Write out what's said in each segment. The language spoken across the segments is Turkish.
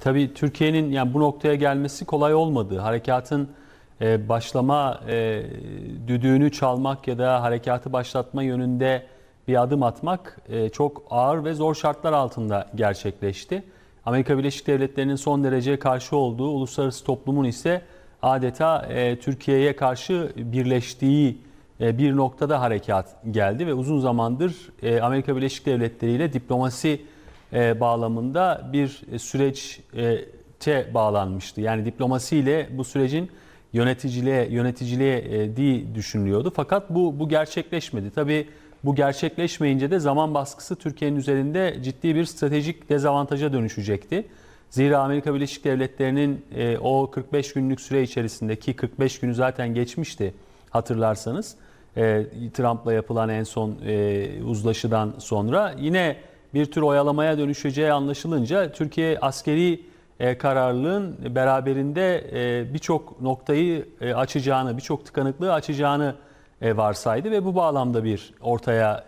Tabii Türkiye'nin yani bu noktaya gelmesi kolay olmadı. Harekatın e, başlama e, düdüğünü çalmak ya da harekatı başlatma yönünde bir adım atmak e, çok ağır ve zor şartlar altında gerçekleşti. Amerika Birleşik Devletleri'nin son derece karşı olduğu, uluslararası toplumun ise adeta e, Türkiye'ye karşı birleştiği e, bir noktada harekat geldi ve uzun zamandır e, Amerika Birleşik Devletleri ile diplomasi e, bağlamında bir süreçte bağlanmıştı. Yani diplomasiyle bu sürecin yöneticiliğe yöneticiliğe e, diye düşünülüyordu. Fakat bu bu gerçekleşmedi. Tabii bu gerçekleşmeyince de zaman baskısı Türkiye'nin üzerinde ciddi bir stratejik dezavantaja dönüşecekti. Zira Amerika Birleşik Devletleri'nin e, o 45 günlük süre içerisindeki 45 günü zaten geçmişti hatırlarsanız. E, Trump'la yapılan en son e, uzlaşıdan sonra yine bir tür oyalamaya dönüşeceği anlaşılınca Türkiye askeri e, kararlılığın beraberinde e, birçok noktayı e, açacağını, birçok tıkanıklığı açacağını e, varsaydı ve bu bağlamda bir ortaya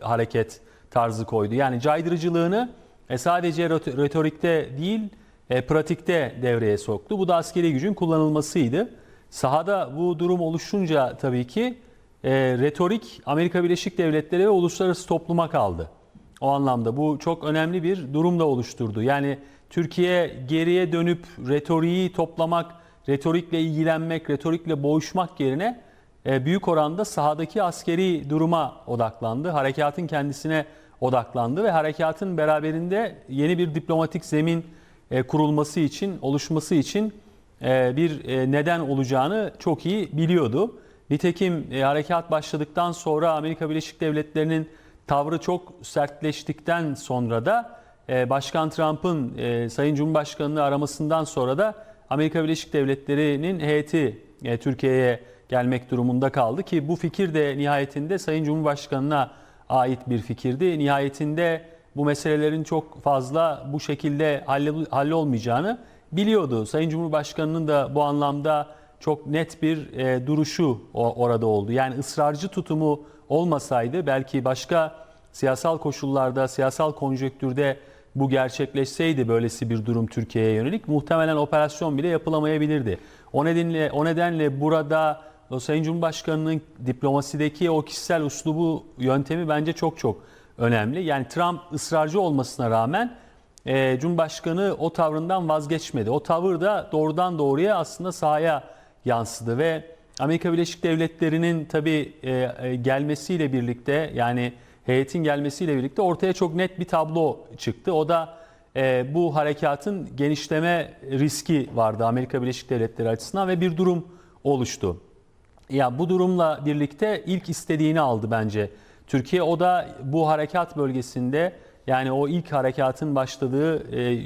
hareket tarzı koydu. Yani caydırıcılığını sadece reto- retorikte değil, pratikte devreye soktu. Bu da askeri gücün kullanılmasıydı. Sahada bu durum oluşunca tabii ki retorik Amerika Birleşik Devletleri ve uluslararası topluma kaldı. O anlamda bu çok önemli bir durum da oluşturdu. Yani Türkiye geriye dönüp retoriği toplamak, retorikle ilgilenmek, retorikle boğuşmak yerine e, büyük oranda sahadaki askeri duruma odaklandı. Harekatın kendisine odaklandı ve harekatın beraberinde yeni bir diplomatik zemin e, kurulması için, oluşması için e, bir neden olacağını çok iyi biliyordu. Nitekim harekat başladıktan sonra Amerika Birleşik Devletleri'nin tavrı çok sertleştikten sonra da e, Başkan Trump'ın e, Sayın Cumhurbaşkanı'nı aramasından sonra da Amerika Birleşik Devletleri'nin heyeti e, Türkiye'ye gelmek durumunda kaldı ki bu fikir de nihayetinde Sayın Cumhurbaşkanı'na ait bir fikirdi. Nihayetinde bu meselelerin çok fazla bu şekilde hallolmayacağını biliyordu. Sayın Cumhurbaşkanı'nın da bu anlamda çok net bir duruşu orada oldu. Yani ısrarcı tutumu olmasaydı belki başka siyasal koşullarda, siyasal konjonktürde bu gerçekleşseydi böylesi bir durum Türkiye'ye yönelik muhtemelen operasyon bile yapılamayabilirdi. O nedenle o nedenle burada o Sayın Cumhurbaşkanı'nın diplomasideki o kişisel uslubu yöntemi bence çok çok önemli. Yani Trump ısrarcı olmasına rağmen e, Cumhurbaşkanı o tavrından vazgeçmedi. O tavır da doğrudan doğruya aslında sahaya yansıdı ve Amerika Birleşik Devletleri'nin tabii e, e, gelmesiyle birlikte yani heyetin gelmesiyle birlikte ortaya çok net bir tablo çıktı. O da e, bu harekatın genişleme riski vardı Amerika Birleşik Devletleri açısından ve bir durum oluştu. Ya bu durumla birlikte ilk istediğini aldı bence Türkiye. O da bu harekat bölgesinde yani o ilk harekatın başladığı e,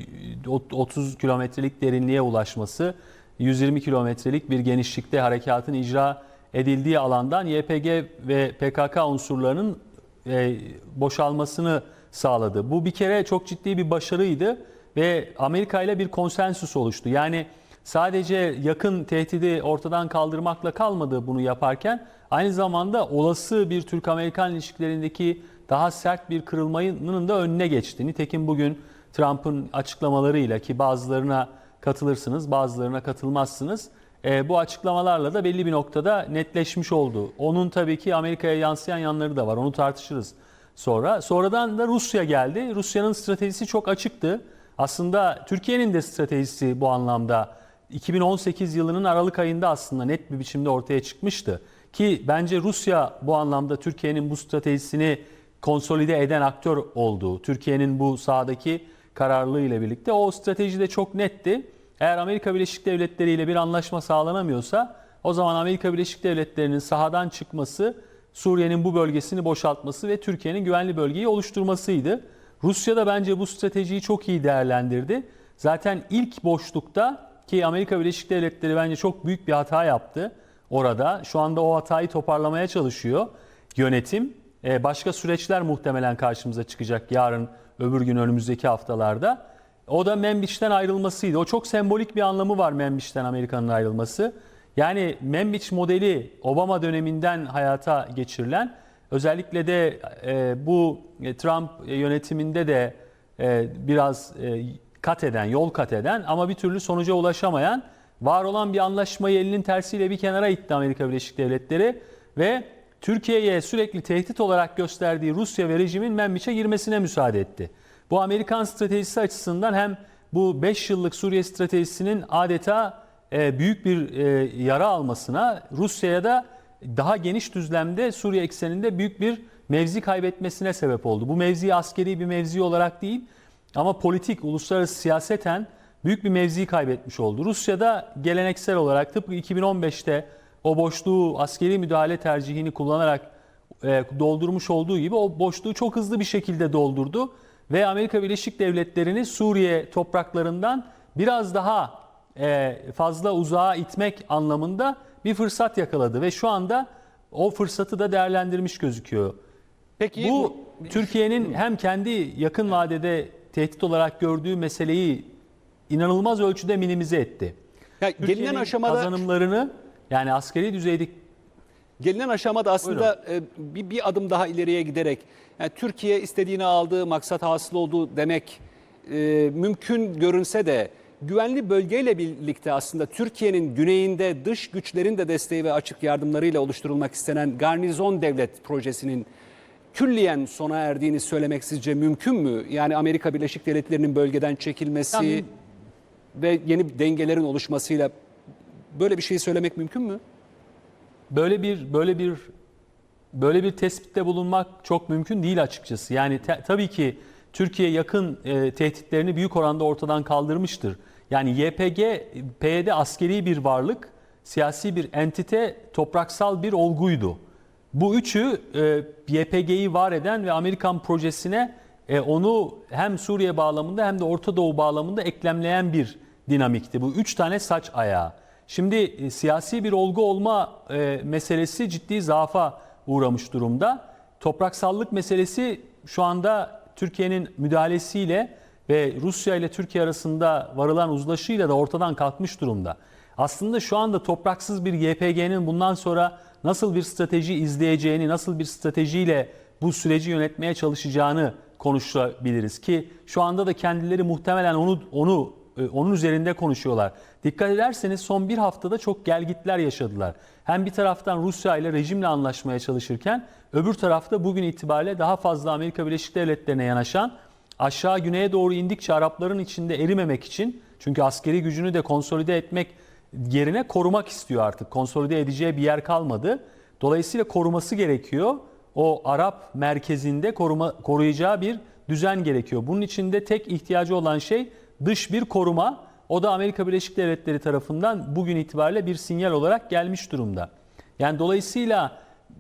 30 kilometrelik derinliğe ulaşması, 120 kilometrelik bir genişlikte harekatın icra edildiği alandan YPG ve PKK unsurlarının e, boşalmasını sağladı. Bu bir kere çok ciddi bir başarıydı ve Amerika ile bir konsensüs oluştu. Yani sadece yakın tehdidi ortadan kaldırmakla kalmadı bunu yaparken aynı zamanda olası bir Türk-Amerikan ilişkilerindeki daha sert bir kırılmanın da önüne geçti. Nitekim bugün Trump'ın açıklamalarıyla ki bazılarına katılırsınız bazılarına katılmazsınız. E, bu açıklamalarla da belli bir noktada netleşmiş oldu. Onun tabii ki Amerika'ya yansıyan yanları da var. Onu tartışırız sonra. Sonradan da Rusya geldi. Rusya'nın stratejisi çok açıktı. Aslında Türkiye'nin de stratejisi bu anlamda 2018 yılının Aralık ayında aslında net bir biçimde ortaya çıkmıştı. Ki bence Rusya bu anlamda Türkiye'nin bu stratejisini konsolide eden aktör oldu. Türkiye'nin bu sahadaki kararlılığı ile birlikte o strateji de çok netti. Eğer Amerika Birleşik Devletleri ile bir anlaşma sağlanamıyorsa o zaman Amerika Birleşik Devletleri'nin sahadan çıkması, Suriye'nin bu bölgesini boşaltması ve Türkiye'nin güvenli bölgeyi oluşturmasıydı. Rusya da bence bu stratejiyi çok iyi değerlendirdi. Zaten ilk boşlukta ki Amerika Birleşik Devletleri bence çok büyük bir hata yaptı orada. Şu anda o hatayı toparlamaya çalışıyor yönetim. Ee, başka süreçler muhtemelen karşımıza çıkacak yarın, öbür gün önümüzdeki haftalarda. O da Membiç'ten ayrılmasıydı. O çok sembolik bir anlamı var Membiç'ten Amerika'nın ayrılması. Yani Membiç modeli Obama döneminden hayata geçirilen özellikle de e, bu e, Trump yönetiminde de e, biraz e, kat eden, yol kat eden ama bir türlü sonuca ulaşamayan, var olan bir anlaşmayı elinin tersiyle bir kenara itti Amerika Birleşik Devletleri ve Türkiye'ye sürekli tehdit olarak gösterdiği Rusya ve rejimin Menbiç'e girmesine müsaade etti. Bu Amerikan stratejisi açısından hem bu 5 yıllık Suriye stratejisinin adeta e, büyük bir e, yara almasına, Rusya'ya da daha geniş düzlemde Suriye ekseninde büyük bir mevzi kaybetmesine sebep oldu. Bu mevzi askeri bir mevzi olarak değil ama politik, uluslararası siyaseten büyük bir mevzi kaybetmiş oldu. Rusya'da geleneksel olarak tıpkı 2015'te o boşluğu askeri müdahale tercihini kullanarak e, doldurmuş olduğu gibi o boşluğu çok hızlı bir şekilde doldurdu ve Amerika Birleşik Devletleri'ni Suriye topraklarından biraz daha e, fazla uzağa itmek anlamında bir fırsat yakaladı ve şu anda o fırsatı da değerlendirmiş gözüküyor. Peki Bu Türkiye'nin hem kendi yakın vadede tehdit olarak gördüğü meseleyi inanılmaz ölçüde minimize etti. ya gelinen aşamada kazanımlarını yani askeri düzeyde gelinen aşamada aslında e, bir, bir adım daha ileriye giderek yani Türkiye istediğini aldığı, maksat hasıl olduğu demek e, mümkün görünse de güvenli bölgeyle birlikte aslında Türkiye'nin güneyinde dış güçlerin de desteği ve açık yardımlarıyla oluşturulmak istenen garnizon devlet projesinin külliyen sona erdiğini söylemek sizce mümkün mü? Yani Amerika Birleşik Devletleri'nin bölgeden çekilmesi Yani- ve yeni dengelerin oluşmasıyla böyle bir şey söylemek mümkün mü? böyle bir böyle bir böyle bir tespitte bulunmak çok mümkün değil açıkçası. Yani te- tabii ki Türkiye yakın e, tehditlerini büyük oranda ortadan kaldırmıştır. Yani YPG PYD askeri bir varlık, siyasi bir entite, topraksal bir olguydu. Bu üçü e, YPG'yi var eden ve Amerikan projesine e, onu hem Suriye bağlamında hem de Orta Doğu bağlamında eklemleyen bir dinamikti. Bu üç tane saç ayağı. Şimdi e, siyasi bir olgu olma e, meselesi ciddi zaafa uğramış durumda. Topraksallık meselesi şu anda Türkiye'nin müdahalesiyle ve Rusya ile Türkiye arasında varılan uzlaşıyla da ortadan kalkmış durumda. Aslında şu anda topraksız bir YPG'nin bundan sonra nasıl bir strateji izleyeceğini, nasıl bir stratejiyle bu süreci yönetmeye çalışacağını konuşabiliriz ki şu anda da kendileri muhtemelen onu onu onun üzerinde konuşuyorlar. Dikkat ederseniz son bir haftada çok gelgitler yaşadılar. Hem bir taraftan Rusya ile rejimle anlaşmaya çalışırken öbür tarafta bugün itibariyle daha fazla Amerika Birleşik Devletleri'ne yanaşan aşağı güneye doğru indikçe Arapların içinde erimemek için çünkü askeri gücünü de konsolide etmek yerine korumak istiyor artık. Konsolide edeceği bir yer kalmadı. Dolayısıyla koruması gerekiyor. O Arap merkezinde koruma, koruyacağı bir düzen gerekiyor. Bunun için de tek ihtiyacı olan şey dış bir koruma. O da Amerika Birleşik Devletleri tarafından bugün itibariyle bir sinyal olarak gelmiş durumda. Yani dolayısıyla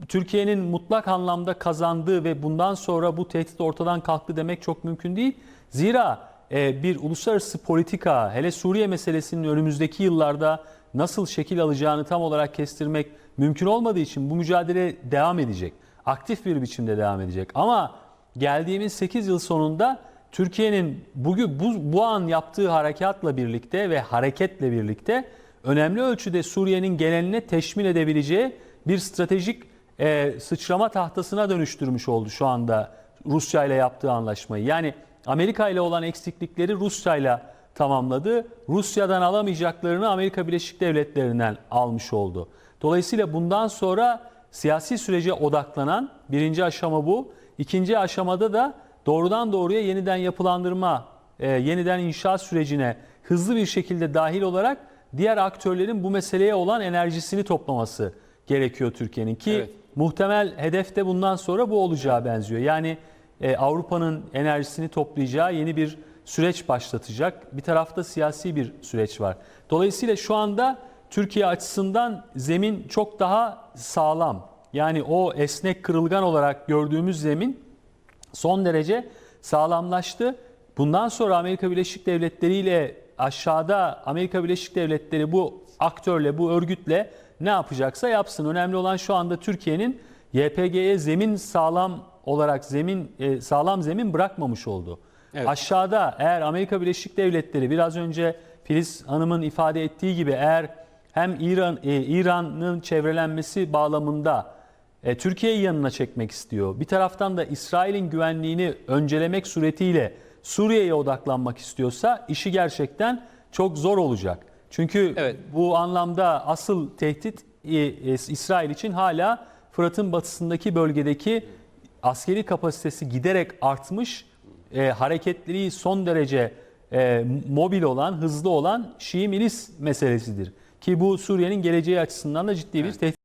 Türkiye'nin mutlak anlamda kazandığı ve bundan sonra bu tehdit ortadan kalktı demek çok mümkün değil. Zira e, bir uluslararası politika hele Suriye meselesinin önümüzdeki yıllarda nasıl şekil alacağını tam olarak kestirmek mümkün olmadığı için bu mücadele devam edecek. Aktif bir biçimde devam edecek. Ama geldiğimiz 8 yıl sonunda Türkiye'nin bugün bu, bu an yaptığı harekatla birlikte ve hareketle birlikte önemli ölçüde Suriye'nin geneline teşmil edebileceği bir stratejik e, sıçrama tahtasına dönüştürmüş oldu şu anda Rusya ile yaptığı anlaşmayı. Yani Amerika ile olan eksiklikleri Rusya ile tamamladı. Rusya'dan alamayacaklarını Amerika Birleşik Devletleri'nden almış oldu. Dolayısıyla bundan sonra siyasi sürece odaklanan birinci aşama bu. İkinci aşamada da doğrudan doğruya yeniden yapılandırma, e, yeniden inşaat sürecine hızlı bir şekilde dahil olarak diğer aktörlerin bu meseleye olan enerjisini toplaması gerekiyor Türkiye'nin ki Evet. muhtemel hedef de bundan sonra bu olacağı benziyor. Yani e, Avrupa'nın enerjisini toplayacağı yeni bir süreç başlatacak. Bir tarafta siyasi bir süreç var. Dolayısıyla şu anda Türkiye açısından zemin çok daha sağlam. Yani o esnek kırılgan olarak gördüğümüz zemin son derece sağlamlaştı. Bundan sonra Amerika Birleşik Devletleri ile aşağıda Amerika Birleşik Devletleri bu aktörle, bu örgütle ne yapacaksa yapsın. Önemli olan şu anda Türkiye'nin YPG'ye zemin sağlam olarak zemin e, sağlam zemin bırakmamış oldu. Evet. Aşağıda eğer Amerika Birleşik Devletleri biraz önce Filiz Hanım'ın ifade ettiği gibi eğer hem İran e, İran'ın çevrelenmesi bağlamında e, Türkiye'yi yanına çekmek istiyor. Bir taraftan da İsrail'in güvenliğini öncelemek suretiyle Suriye'ye odaklanmak istiyorsa işi gerçekten çok zor olacak. Çünkü Evet. bu anlamda asıl tehdit e, e, İsrail için hala Fırat'ın batısındaki bölgedeki askeri kapasitesi giderek artmış, e, hareketliliği son derece e, mobil olan, hızlı olan Şii milis meselesidir. Ki bu Suriye'nin geleceği açısından da ciddi bir tehdit.